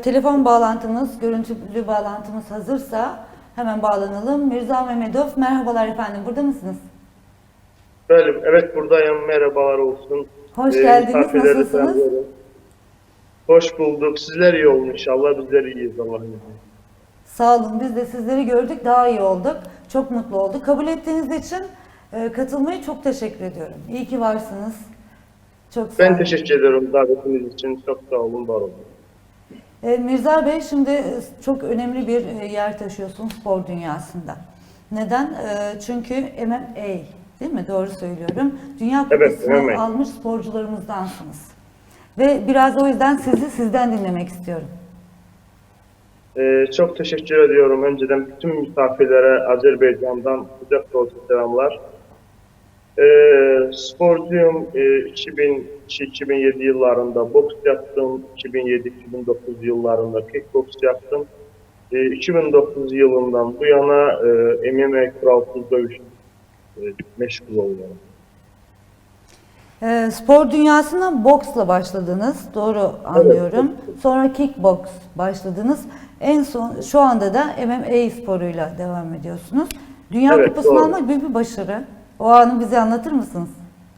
telefon bağlantımız, görüntülü bağlantımız hazırsa hemen bağlanalım. Mirza Mehmedov, merhabalar efendim, burada mısınız? Benim, evet buradayım. Merhabalar olsun. Hoş Ee, geldiniz, nasılsınız? tanıyorum. Hoş bulduk. Sizler iyi olun inşallah. Bizler iyiyiz Allah'ın izniyle. Sağ olun, biz de sizleri gördük, daha iyi olduk. Çok mutlu olduk. Kabul ettiğiniz için e, katılmaya çok teşekkür ediyorum. İyi ki varsınız. Çok sağ Ben olun. teşekkür ederim davetiniz için. Çok sağ olun, var olun. E, Mirza Bey şimdi e, çok önemli bir e, yer taşıyorsun spor dünyasında. Neden? E, Çünkü MMA değil mi? Doğru söylüyorum. Dünya Evet, kupasını MMA. almış sporcularımızdansınız. Ve biraz o yüzden sizi sizden dinlemek istiyorum. Ee, çok teşekkür ediyorum. Önceden bütün misafirlere Azerbaycan'dan kucak dolusu selamlar. Ee, sporcuyum. Ee, 2002-2007 yıllarında boks yaptım. 2007-2009 yıllarında kickbox yaptım. Ee, 2009 yılından bu yana e, MMA kuralsız dövüş e, meşgul oluyorum. E, spor dünyasına boksla başladınız. Doğru anlıyorum. Sonra kickbox başladınız. En son şu anda da MMA sporuyla devam ediyorsunuz. Dünya Evet, kupasını doğru. almak büyük bir başarı. O anı bize anlatır mısınız?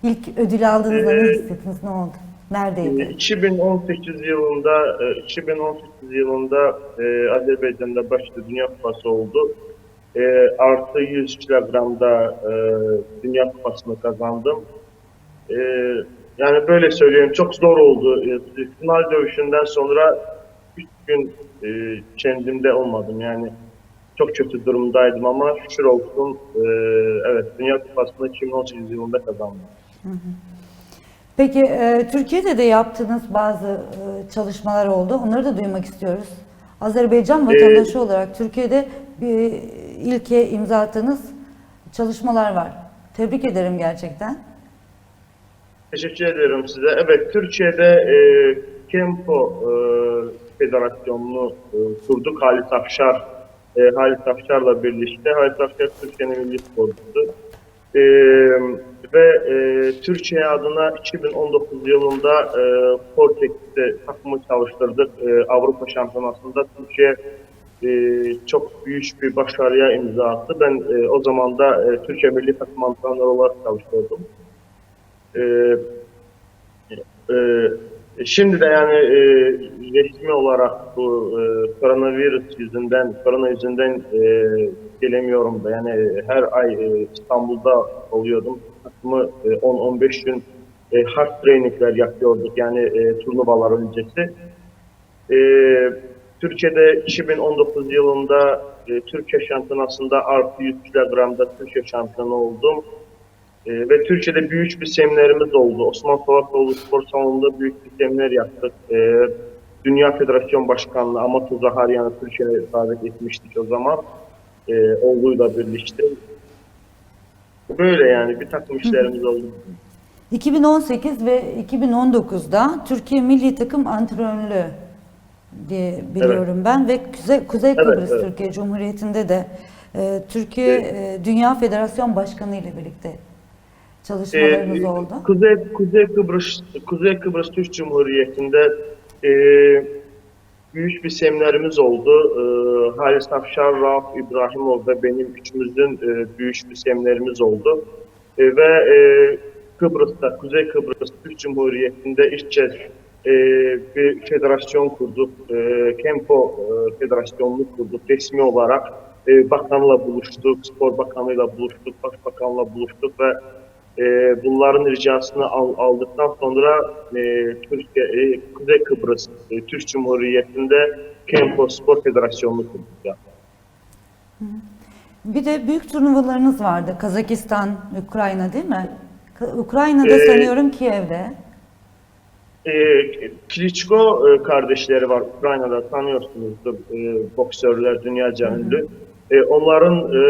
İlk ödül aldığınızda ne Ee, hissettiniz? Ne oldu? Neredeydi? 2018 yılında e, 2018 yılında e, Azerbaycan'da başta Dünya Kupası oldu. E, artı 100 kilogramda e, Dünya Kupası'nı kazandım. E, yani böyle söyleyeyim çok zor oldu. E, final dövüşünden sonra 3 gün e, kendimde olmadım yani. Çok kötü durumdaydım ama şükür olsun e, evet Dünya Kupası'nı 2018 yılında kazandım. Peki e, Türkiye'de de yaptığınız bazı e, çalışmalar oldu. Onları da duymak istiyoruz. Azerbaycan vatandaşı olarak Türkiye'de bir ilke imza attığınız çalışmalar var. Tebrik ederim gerçekten. Teşekkür ederim size. Evet, Türkiye'de e, Kempo e, Federasyonu'nu e, kurduk Halit Afşar. E, Halit Afşar'la birlikte. Halit Afşar Türkiye'nin milli sporcusu. E, ve e, Türkiye adına 2019 yılında e, Portekiz'de takımı çalıştırdık. E, Avrupa Şampiyonası'nda Türkiye e, çok büyük bir başarıya imza attı. Ben e, o zaman da e, Türkiye milli takım antrenörü olarak çalışıyordum. Ee, e, şimdi de yani e, resmi olarak bu e, koronavirüs yüzünden, korona yüzünden e, gelemiyorum da yani her ay e, İstanbul'da oluyordum. Takımı e, 10-15 gün e, hard trainingler yapıyorduk yani e, turnuvalar öncesi. E, Türkiye'de 2019 yılında e, Türkiye Şampiyonası'nda artı 100 kilogramda Türkiye şampiyonu oldum. Ee, ve Türkiye'de büyük bir seminerimiz oldu. Osman Savakoğlu Spor Salonu'nda büyük bir seminer yaptık. Ee, Dünya Federasyon Başkanlığı Amato Zaharyan'ı Türkiye'ye davet etmiştik o zaman. Ee, oğluyla birlikte. Böyle yani bir takım işlerimiz oldu. 2018 ve 2019'da Türkiye Milli Takım Antrenörlüğü diye biliyorum ben ve Kuzey, Kuzey Kıbrıs evet. Türkiye Cumhuriyeti'nde de e, Türkiye e, Dünya Federasyon Başkanı ile birlikte çalışmalarınız Ee, oldu. Kuzey Kuzey Kıbrıs Kuzey Kıbrıs Türk Cumhuriyeti'nde e, büyük bir seminerimiz oldu. E, Halis Afşar, Rauf İbrahimov ve benim üçümüzün e, büyük bir seminerimiz oldu. E, ve e, Kıbrıs'ta, Kuzey Kıbrıs Türk Cumhuriyeti'nde kez e, bir federasyon kurduk. E, Kempo e, Federasyonu'nu kurduk resmi olarak. E, bakanla buluştuk, spor bakanıyla buluştuk, başbakanla buluştuk ve e, bunların ricasını al, aldıktan sonra e, Türkiye, e, Kuzey Kıbrıs e, Türk Cumhuriyeti'nde Kempo Spor Federasyonu'nu kurduk. Yani. Bir de büyük turnuvalarınız vardı. Kazakistan, Ukrayna değil mi? Ukrayna'da Ee, sanıyorum Kiev'de. E, Klitschko kardeşleri var Ukrayna'da tanıyorsunuzdur e, boksörler dünyaca ünlü. E, onların e,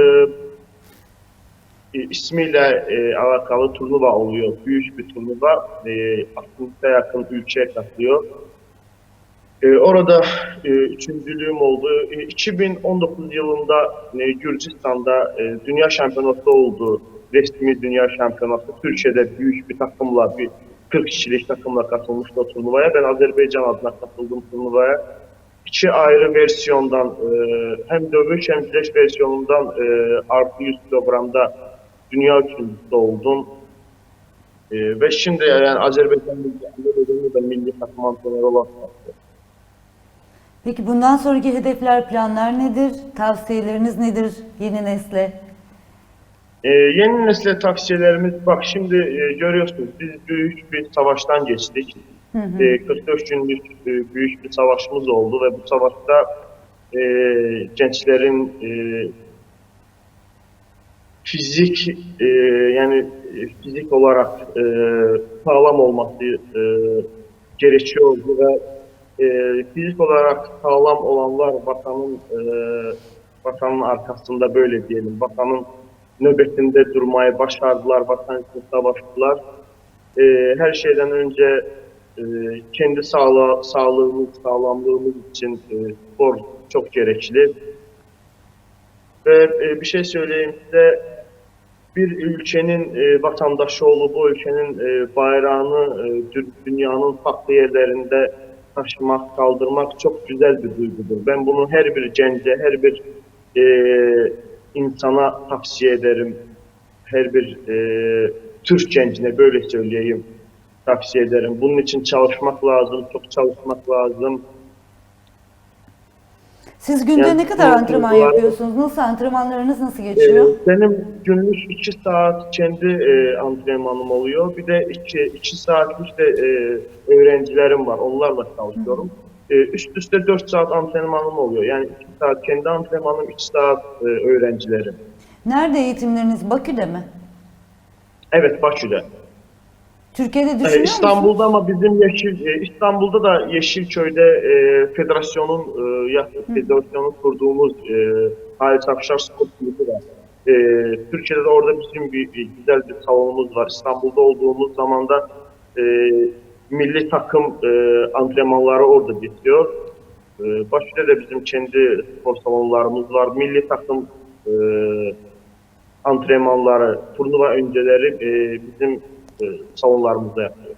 e, ismiyle e, alakalı turnuva oluyor. Büyük bir turnuva. E, 60'a yakın ülke katılıyor. E, orada e, üçüncülüğüm oldu. E, 2019 yılında e, Gürcistan'da e, dünya şampiyonası oldu. Resmi dünya şampiyonası. Türkiye'de büyük bir takımla, bir 40 kişilik takımla katılmıştı o turnuvaya. Ben Azerbaycan adına katıldım turnuvaya. iki ayrı versiyondan e, hem dövüş hem güreş versiyonundan e, artı 100 kilogramda dünya üçüncüsü oldum. E, ve şimdi yani Azerbaycan milli, de milli takım olarak Peki bundan sonraki hedefler, planlar nedir? Tavsiyeleriniz nedir yeni nesle? Ee, yeni nesle tavsiyelerimiz bak şimdi e, görüyorsunuz biz büyük bir savaştan geçtik. E, 44 günlük e, büyük bir savaşımız oldu ve bu savaşta e, gençlerin e, fizik e, yani e, fizik olarak e, sağlam olması e, gerekiyordu ve e, fizik olarak sağlam olanlar vatanın e, vatanın arkasında böyle diyelim vatanın nöbetinde durmayı başardılar, vatan için savaştılar. E, her şeyden önce e, kendi sağlığı, sağlığımız, sağlamlığımız için e, spor çok gerekli. Ve e, bir şey söyleyeyim size, bir ülkenin e, vatandaşı olup o ülkenin e, bayrağını e, dü- dünyanın farklı yerlerinde taşımak, kaldırmak çok güzel bir duygudur. Ben bunu her bir gence, her bir e, insana tavsiye ederim. Her bir e, Türk gencine böyle söyleyeyim tavsiye ederim. Bunun için çalışmak lazım, çok çalışmak lazım. Siz günde Yani ne kadar antrenman yapıyorsunuz? Nasıl antrenmanlarınız nasıl geçiyor? benim günlük iki saat kendi e, antrenmanım oluyor. Bir de iki, iki saat işte e, öğrencilerim var. Onlarla çalışıyorum. E, üst üste dört saat antrenmanım oluyor. Yani iki saat kendi antrenmanım, iki saat e, öğrencilerim. Nerede eğitimleriniz? Bakü'de mi? Evet, Bakü'de. Türkiye'de Ee, düşünüyor İstanbul'da musunuz? ama bizim Yeşil, e, İstanbul'da da Yeşilköy'de e, federasyonun e, ya, federasyonun kurduğumuz e, Halis Afşar Spor Kulübü var. E, Türkiye'de de orada bizim bir, bir güzel bir salonumuz var. İstanbul'da olduğumuz zaman da e, milli takım e, antrenmanları orada bitiyor. E, Bakü'de de bizim kendi spor salonlarımız var. Milli takım e, antrenmanları, turnuva önceleri e, bizim e, salonlarımızda yapılıyor.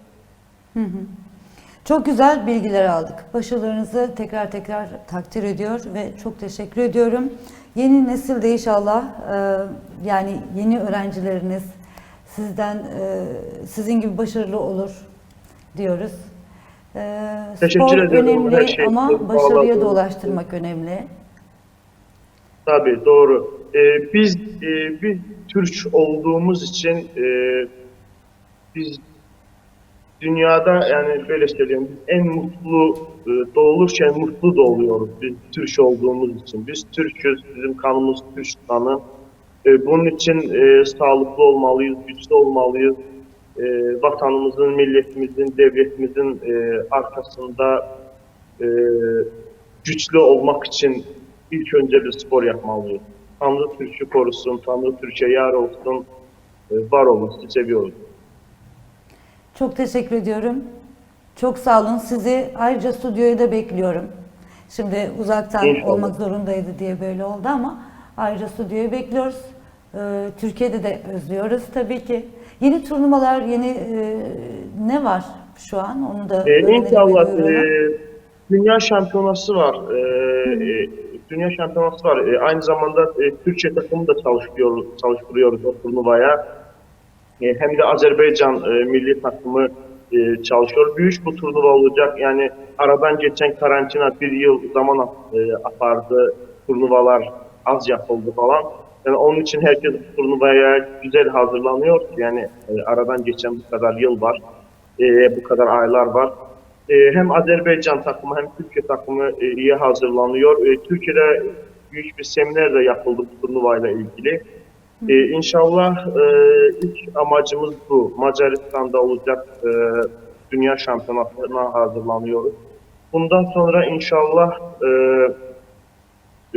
Çok güzel bilgiler aldık. Başarılarınızı tekrar tekrar takdir ediyor ve çok teşekkür ediyorum. Yeni nesil de inşallah e, yani yeni öğrencileriniz sizden e, sizin gibi başarılı olur diyoruz. E, Teşekkür spor önemli şey ama başarıya da ulaştırmak önemli. Tabii doğru. Ee, biz e, biz Türk olduğumuz için e, biz dünyada yani böyle söyleyeyim biz en mutlu e, doğulurken mutlu doğuyoruz biz Türk olduğumuz için. Biz Türk'üz, bizim kanımız Türk kanı. E, bunun için e, sağlıklı olmalıyız, güçlü olmalıyız. E, vatanımızın, milletimizin, devletimizin e, arkasında e, güçlü olmak için ilk önce bir spor yapmalıyız. Tanrı Türk'ü korusun, Tanrı Türk'e yar olsun, e, var olun, sizi seviyoruz. Çok teşekkür ediyorum. Çok sağ olun. Sizi ayrıca stüdyoya da bekliyorum. Şimdi uzaktan İnşallah. olmak zorundaydı diye böyle oldu ama ayrıca stüdyoya bekliyoruz. Ee, Türkiye'de de özlüyoruz tabii ki. Yeni turnuvalar, yeni e, ne var şu an? Onu da E, öğrenelim inşallah e, dünya şampiyonası var. E, e, dünya şampiyonası var. E, aynı zamanda e, Türkçe takımı da çalıştırıyoruz, çalıştırıyoruz o turnuvaya. E, hem de Azerbaycan e, milli takımı e, çalışıyor. Büyük bu turnuva olacak. Yani aradan geçen karantina bir yıl zaman e, apardı. Turnuvalar az yapıldı falan. Yani onun için herkes bu turnuvaya güzel hazırlanıyor. Yani e, aradan geçen bu kadar yıl var. E, bu kadar aylar var. E, hem Azerbaycan takımı hem Türkiye takımı e, iyi hazırlanıyor. E, Türkiye'de büyük bir seminer de yapıldı bu turnuvayla ilgili. Ee, inşallah e, ilk amacımız bu. Macaristan'da olacak e, dünya şampiyonasına hazırlanıyoruz. Bundan sonra inşallah e,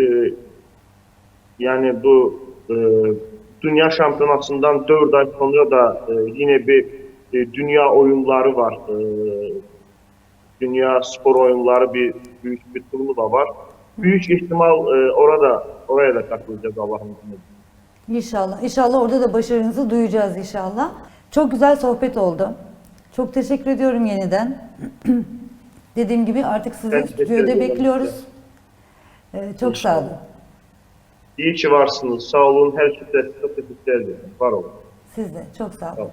e, yani bu e, dünya şampiyonasından 4 ay sonra da e, yine bir e, dünya oyunları var. E, dünya spor oyunları bir büyük bir turnuva var. Büyük ihtimal e, orada oraya da katılacağız Allah'ın izniyle. İnşallah. İnşallah orada da başarınızı duyacağız inşallah. Çok güzel sohbet oldu. Çok teşekkür ediyorum yeniden. Dediğim gibi artık sizi stüdyoda bekliyoruz. Ee, çok sağ olun. İyi ki varsınız. Sağ olun. Her şey çok teşekkür ederim. Var olun. Siz de çok sağ olun. Tamam.